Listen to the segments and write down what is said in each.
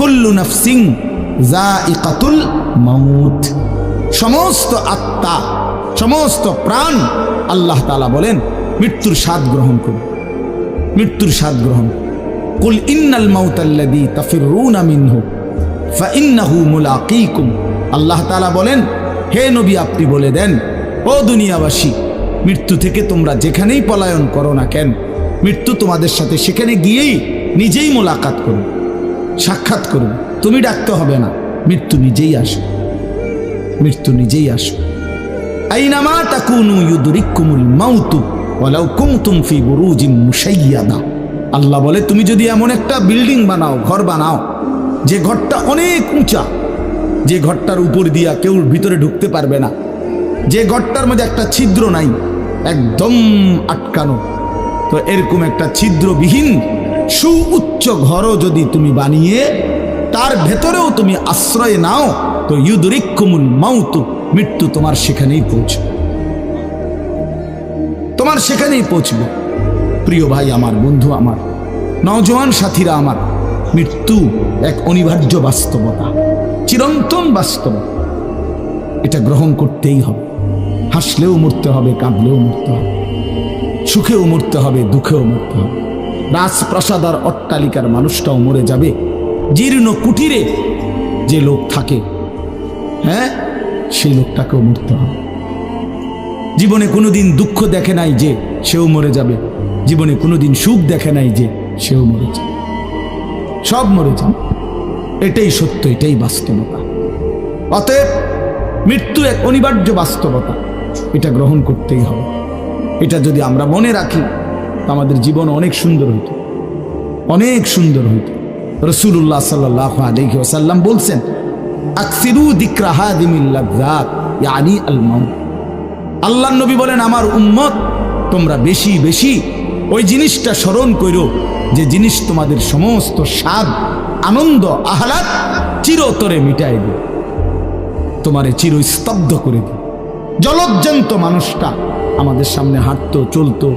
কুল্লু নাফসিং জাইকাতুল মাউত। সমস্ত আত্মা, সমস্ত প্রাণ আল্লাহ তাআলা বলেন, মৃত্যুর স্বাদ গ্রহণ করুন। মৃত্যুর স্বাদ গ্রহণ কুল ইন্নাল মাউতাল্লাযী তাফিরুনা মিনহু, ফাইন্নাহু মুলাকীকুম। আল্লাহ তাআলা বলেন, হে নবী আপনি বলে দেন, ও দুনিয়াবাসী, মৃত্যু থেকে তোমরা যেখানেই পলায়ন করো না কেন, মৃত্যু তোমাদের সাথে সেখানে গিয়েই নিজেই মোলাকাত করো সাক্ষাৎ করুন। তুমি ডাকতে হবে না। মৃত্যু নিজেই আসো মৃত্যু নিজেই আসো আইনামা তাকুনু ইউদরিকুমুল মাউতু ওয়ালাউ কুনতুম ফি বুরুজিম আল্লাহ বলে, তুমি যদি এমন একটা বিল্ডিং বানাও, ঘর বানাও, যে ঘরটা অনেক উঁচা, যে ঘরটার উপর দিয়া কেউ ভিতরে ঢুকতে পারবে না, যে ঘরটার মধ্যে একটা ছিদ্র নাই, একদম আটকানো, তো এরকম একটা ছিদ্রবিহীন সুউচ্চ ঘরও যদি তুমি বানিয়ে, তার ভেতরেও তুমি আশ্রয় নাও, তো ইউদরিকুমুল মাউতু, মৃত্যু তোমার সেখানেই পৌঁছবে। তোমার সেখানেই পৌঁছবে। প্রিয় ভাই আমার, বন্ধু আমার, নওজোয়ান সাথীরা আমার, মৃত্যু এক অনিবার্য বাস্তবতা, চিরন্তন বাস্তবতা। এটা গ্রহণ করতেই হবে। হাসলেও মরতে হবে, কাঁদলেও মরতে হবে। সুখেও মরতে হবে, দুঃখেও মরতে হবে। রাজপ্রাসাদ আর অট্টালিকার মানুষটাও মরে যাবে। জীর্ণ কুটিরে যে লোক থাকে হ্যাঁ সেই লোকটাকেও মরতে হবে। জীবনে কোনোদিন দুঃখ দেখে নাই যে সেও মরে যাবে। জীবনে কোনোদিন সুখ দেখে নাই যে সেও মরে যাবে। সব মরে যাবে। এটাই সত্য, এটাই বাস্তবতা। অতএব মৃত্যু এক অনিবার্য বাস্তবতা। এটা গ্রহণ করতেই হবে। এটা যদি আমরা মনে রাখি আমাদের জীবন অনেক সুন্দর হতো। অনেক সুন্দর হইত রসুল্লাহ সাল্লাহ আলহি ওসাল্লাম বলছেন আল্লাহ নবী বলেন, আমার উম্মত, তোমরা বেশি বেশি ওই জিনিসটা স্মরণ করো যে জিনিস তোমাদের সমস্ত স্বাদ, আনন্দ, আহ্লাদ চিরতরে মিটাই দিবে। তোমারে চির স্তব্ধ করে দিবে। জলজ্জান্ত মানুষটা আমাদের সামনে হাঁটতো, চলতো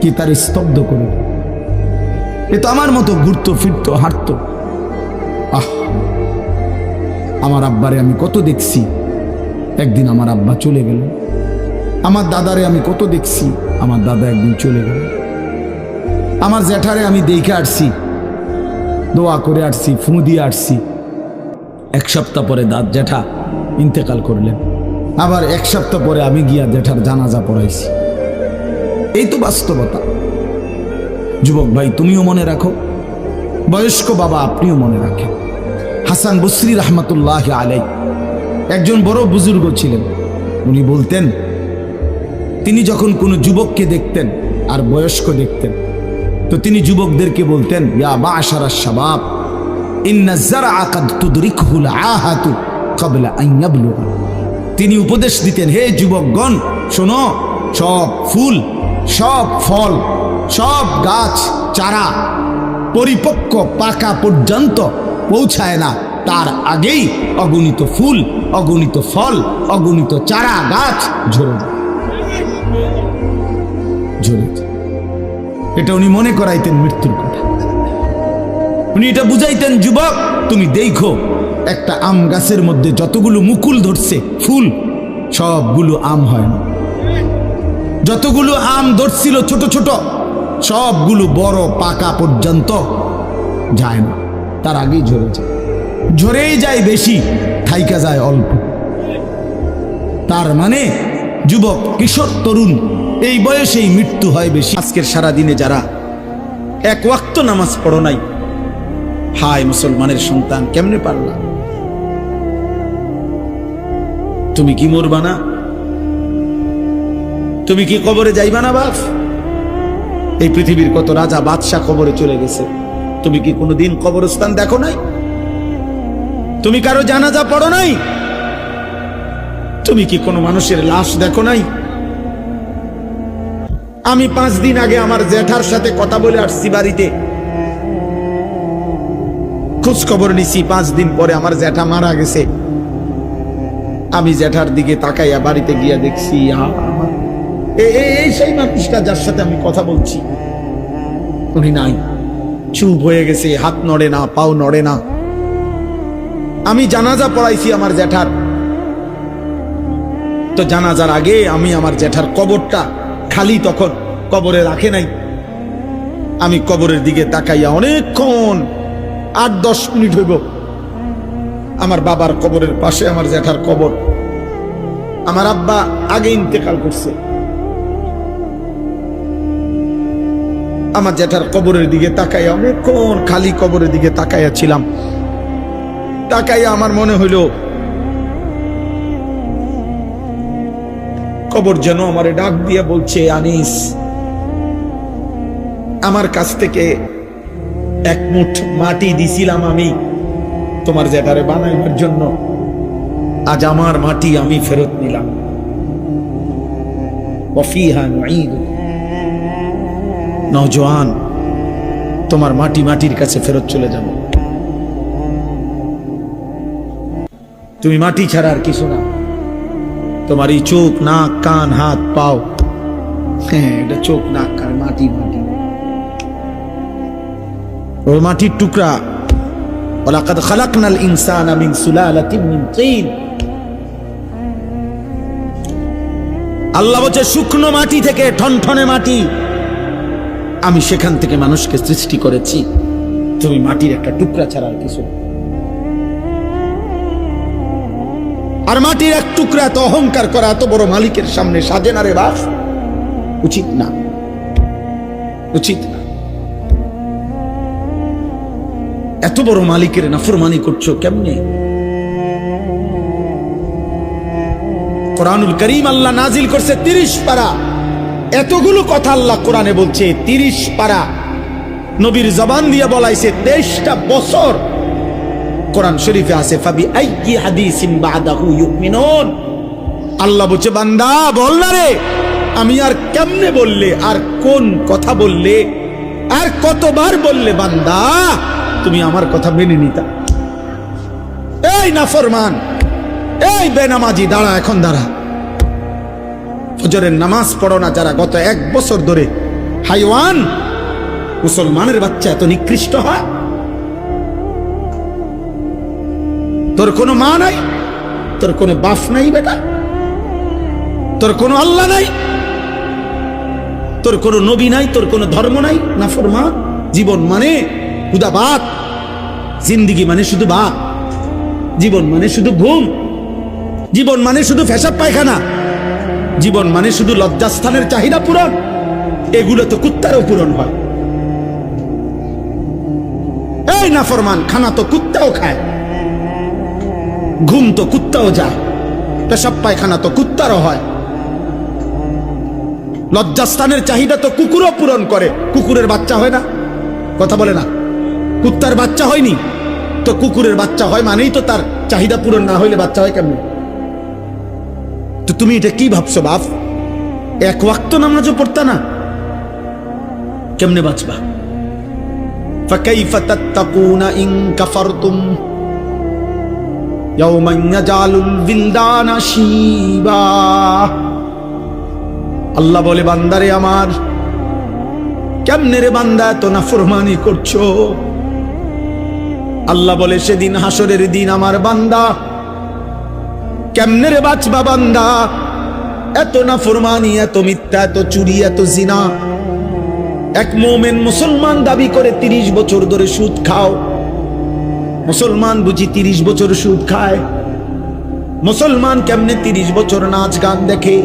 কে তারে স্তব্ধ করে। এ তো আমার মতো ঘুরতো, ফিরতো, হাঁটতো। আহ, আমার আব্বারে আমি কত দেখছি। একদিন আমার আব্বা চলে গেল। আমার দাদারে আমি কত দেখছি। আমার দাদা একদিন চলে গেল। আমার জ্যাঠারে আমি দেখে আসছি। দোয়া করে আসছি, ফু দিয়ে আসছি। এক সপ্তাহ পরে দাঁত জ্যাঠা ইন্তেকাল করলেন। আবার এক সপ্তাহ পরে আমি গিয়া জ্যাঠার জানাজা পড়াইছি। এই তো বাস্তবতা। যুবক ভাই, তুমিও মনে রাখো, বয়স্ক বাবা আপনিও মনে রাখেন। হাসান বসরি রহমতুল্লাহ আলাই একজন বড় বুজুর্গ ছিলেন। উনি বলতেন, তিনি যখন কোনো যুবককে দেখতেন আর বয়স্ক দেখতেন, তো তিনি যুবকদেরকে বলতেন, ইয়া বা আশারা ইয়াবলুগা। তিনি উপদেশ দিতেন, হে যুবকগণ, শোনো, সব ফুল সব ফল, সব গাছ, চারা পরিপক্ক পাকা পর্যন্ত পৌঁছায় না। তার আগেই অগণিত ফুল, অগণিত ফল, অগণিত চারা, গাছ ঝরে ঝরে এটা উনি মনে করাইতেন মৃত্যুর কথা। উনি এটা বুঝাইতেন, যুবক, তুমি দেখো, একটা আম গাছের মধ্যে যতগুলো মুকুল ধরছে, ফুল, সবগুলো আম হয় না। যতগুলো আম ধরছিল ছোট ছোট, সবগুলো বড় পাকা পর্যন্ত যায় না। তার আগেই ঝরে যায়। ঝরেই যায় বেশি, থাইকা যায় অল্প। তার মানে যুবক, কিশোর, তরুণ, এই বয়সেই মৃত্যু হয় বেশি। আজকের সারা দিনে যারা এক ওয়াক্ত নামাজ পড়ো নাই, হায় মুসলমানের সন্তান, কেমনে পারলা? তুমি কি মরবা না? তুমি কি কবরে যাইবা না বাপ? এই পৃথিবীর কত রাজা বাদশাহ কবরে চলে গেছে। তুমি কি কোনোদিন কবরস্থান দেখো নাই? তুমি কারও জানাজা পড়ো নাই? তুমি কি কোনো মানুষের লাশ দেখো নাই? আমি পাঁচ দিন আগে আমার জ্যাঠার সাথে কথা বলে আসছি বাড়িতে। খোঁজ খবর নিছি পাঁচ দিন পরে আমার জ্যাঠা মারা গেছে। আমি জ্যাঠার দিকে তাকাইয়া বাড়িতে গিয়া দেখছি আ, আমার- এ- এ- এই সেই মানুষটা যার সাথে আমি কথা বলছি। উনি নাই। চুপ হয়ে গেছে, হাত নড়ে না, পাও নড়ে না। আমি জানাজা পড়াইছি আমার জ্যাঠার। তো জানাজার আগে আমি আমার জ্যাঠার কবরটা খালি তখন কবরে রাখে নাই। আমি কবরের দিকে তাকাইয়া অনেকক্ষণ আট দশ মিনিট হইব। আমার বাবার কবরের পাশে আমার জ্যাঠার কবর। আমার আব্বা আগে ইন্তেকাল করছে। আমার জ্যাঠার কবরের দিকে তাকাই অনেকক্ষণ খালি কবরের দিকে তাকাইয়া ছিলাম তাকাইয়া আমার মনে হইল, কবর যেন আমারে ডাক দিয়ে বলছে, আনিস, আমার কাছ থেকে এক মুঠ মাটি দিছিলাম আমি তোমার জ্যাঠারে বানাইবার জন্য। আজ আমার মাটি আমি ফেরত নিলাম। ওয়াফিহা নুঈদুকুম। নওজোয়ান তোমার মাটি মাটির কাছে ফেরত চলে যাব। তুমি মাটি ছাড়া আর কিছু না। তোমার এই চোখ, নাক, কান, হাত, পাও হ্যাঁ এটা চোখ, নাক, কান, মাটি মাটি। ওই মাটির টুকরা ওলাকাদ খালাকনাল ইনসানা মিন সুলালাতিন মিন তিন। আল্লাহ বলছে, শুকনো মাটি থেকে ঠনঠনে মাটি আমি সেখান থেকে মানুষকে সৃষ্টি করেছি। তুমি মাটির একটা টুকরা ছাড়া আর কিছু আর মাটির এক টুকরা এত অহংকার করা, এত বড় মালিকের সামনে সাজে না রে বাস উচিত না। উচিত না। এত বড় মালিকের নাফরমানি করছ কেমনে? কোরআনুল করিম আল্লাহ নাজিল করছে তিরিশ পারা। এতগুলো কথা আল্লাহ কোরআনে বলছে, তিরিশ পারা নবীর জবান দিয়ে বলাইছে, তেইশটা বছর কোরআন শরীফে আছে, ফাবি আল্লাহ বলছে, বান্দা, বল না রে, আমি আর কেমনে বললে, আর কোন কথা বললে, আর কতবার বললে, বান্দা, তুমি আমার কথা মেনে নিতা। এই নাফরমান, এই বেনামাজি, দাঁড়া, এখন দাঁড়া। ফজরের নামাজ পড়ো না যারা গত এক বছর ধরে হাইওয়ান মুসলমানের বাচ্চা এত নিকৃষ্ট হয়? তোর কোনো মা নাই? তোর কোনো বাপ নাই বেটা? তোর কোনো আল্লাহ নাই? তোর কোনো নবী নাই? তোর কোনো ধর্ম নাই? না ফরমা জীবন মানে হুদা বাত। জিন্দিগি মানে শুধু বাত। জীবন মানে শুধু ঘুম। জীবন মানে শুধু ফেসাব পায়খানা। জীবন মানে শুধু লজ্জাস্থানের চাহিদা পূরণ? এগুলো তো কুত্তারও পূরণ হয়। এই না ফরমান, খানা তো কুত্তাও খায়। ঘুম তো কুত্তাও যায়। পেশাব পায়খানা তো কুত্তারও হয়। লজ্জাস্থানের চাহিদা তো কুকুরও পূরণ করে। কুকুরের বাচ্চা হয় না। কথা বলে না। কুত্তার বাচ্চা হয়নি। তো কুকুরের বাচ্চা হয় মানেই তো তার চাহিদা পূরণ না হইলে বাচ্চা হয় কেমনে? তুমি এটা কি ভাবছো বাপ এক ওয়াক্ত নামাজও পড়তা না কেমনে বাঁচবা فكيف تتقون إن كفرتم يوما يجعل الولدان شيبا আল্লাহ বলে বান্দারে আমার কেমনে রে বান্দা এত নাফরমানি করছো আল্লাহ বলে সেদিন হাসরের দিন আমার বান্দা কেমনে রে বাঁচবা বান্দা? এত নাফরমানি, এত মিথ্যা, এত চুরি, এত জিনা। এক মোমেন মুসলমান দাবি করে তিরিশ বছর ধরে সুদ খাও। মুসলমান বুঝি তিরিশ বছর সুদ খায়। মুসলমান কেমনে তিরিশ বছর নাচ গান দেখে?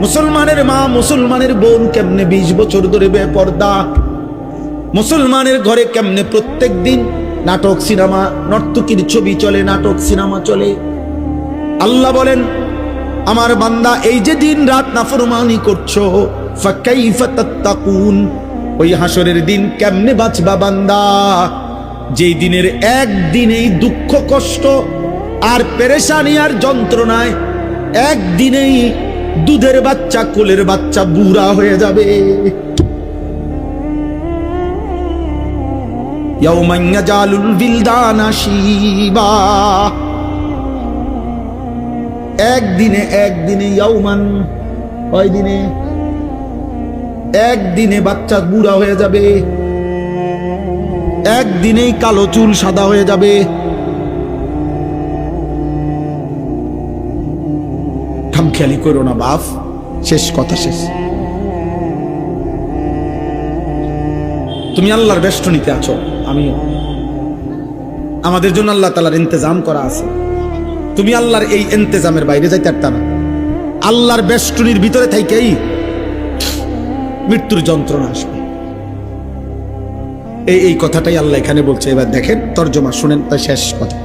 মুসলমানের মা, মুসলমানের বোন কেমনে বিশ বছর ধরে বেপর্দা? মুসলমানের ঘরে কেমনে প্রত্যেক দিন নাটক, সিনেমা, নর্তকীর ছবি চলে, নাটক, সিনেমা চলে? আল্লাহ বলেন, আমার বান্দা, এই যে দিন রাত নাফরমানি করছ ওই হাসরের দিন কেমনে বাঁচবা বান্দা? যেই দিনের একদিনেই দুঃখ, কষ্ট আর পেরেশানি আর যন্ত্রণায় একদিনেই দুধের বাচ্চা, কোলের বাচ্চা বুড়া হয়ে যাবে। ইয়াউমাইয়া জালুল বিলদানা শিবা। একদিনে একদিনে ইয়াউমান কয় দিনে একদিনে বাচ্চা বুড়া হয়ে যাবে, একদিনেই কালো চুল সাদা হয়ে যাবে। খামখেয়ালি করো না বাপ, শেষ কথা শেষ। তুমি আল্লাহর বেষ্টনীতে আছো, আমিও। আমাদের জন্য আল্লাহ তালার ইন্তজাম করা আছে। তুমি আল্লাহর এই ইন্তজামের বাইরে যাইতে পারতাম আল্লাহর বেষ্টনীর ভিতরে থাইকেই মৃত্যুর যন্ত্রণা আসবে। এই এই কথাটাই আল্লাহ এখানে বলছে। এবার দেখেন, তর্জমা, শুনেন তাই শেষ কথা।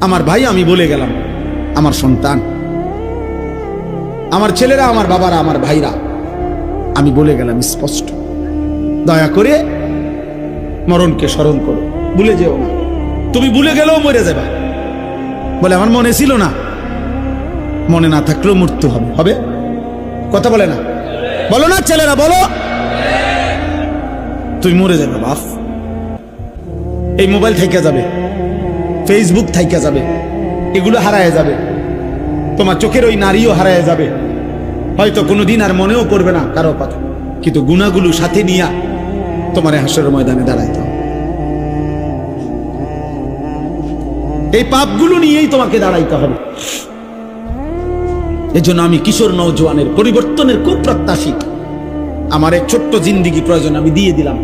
আমার ভাই, আমি বলে গেলাম, আমার সন্তান। আমার ছেলেরা, আমার বাবারা, আমার ভাইরা। আমি বলে গেলাম, স্পষ্ট। দয়া করে মরণকে স্মরণ করো। ভুলে যেও না। তুমি ভুলে গেলেও মরে যাবে। বলে, আমার মনে ছিল না। মনে না থাকলেও মৃত্যু হবে। হবে? কথা বলে না। বলো না, ছেলেরা, বলো। তুই মরে যাবে, বাপ। এই মোবাইল থেকে যাবে। ফেসবুক থাইকা যাবে। এগুলো হারায় যাবে। তোমার চোখের ওই নারীও হারায় যাবে। হয়তো কোনোদিন আর মনেও করবে না কারও কথা। কিন্তু গুণাগুলো সাথে নিয়া তোমার এই হাসরের ময়দানে দাঁড়াইতে এই পাপগুলো নিয়েই তোমাকে দাঁড়াইতে হবে। এজন্য আমি কিশোর নৌজওয়ানের পরিবর্তনের খুব প্রত্যাশী আমার এক ছোট্ট জিন্দিগি প্রয়োজন আমি দিয়ে দিলাম।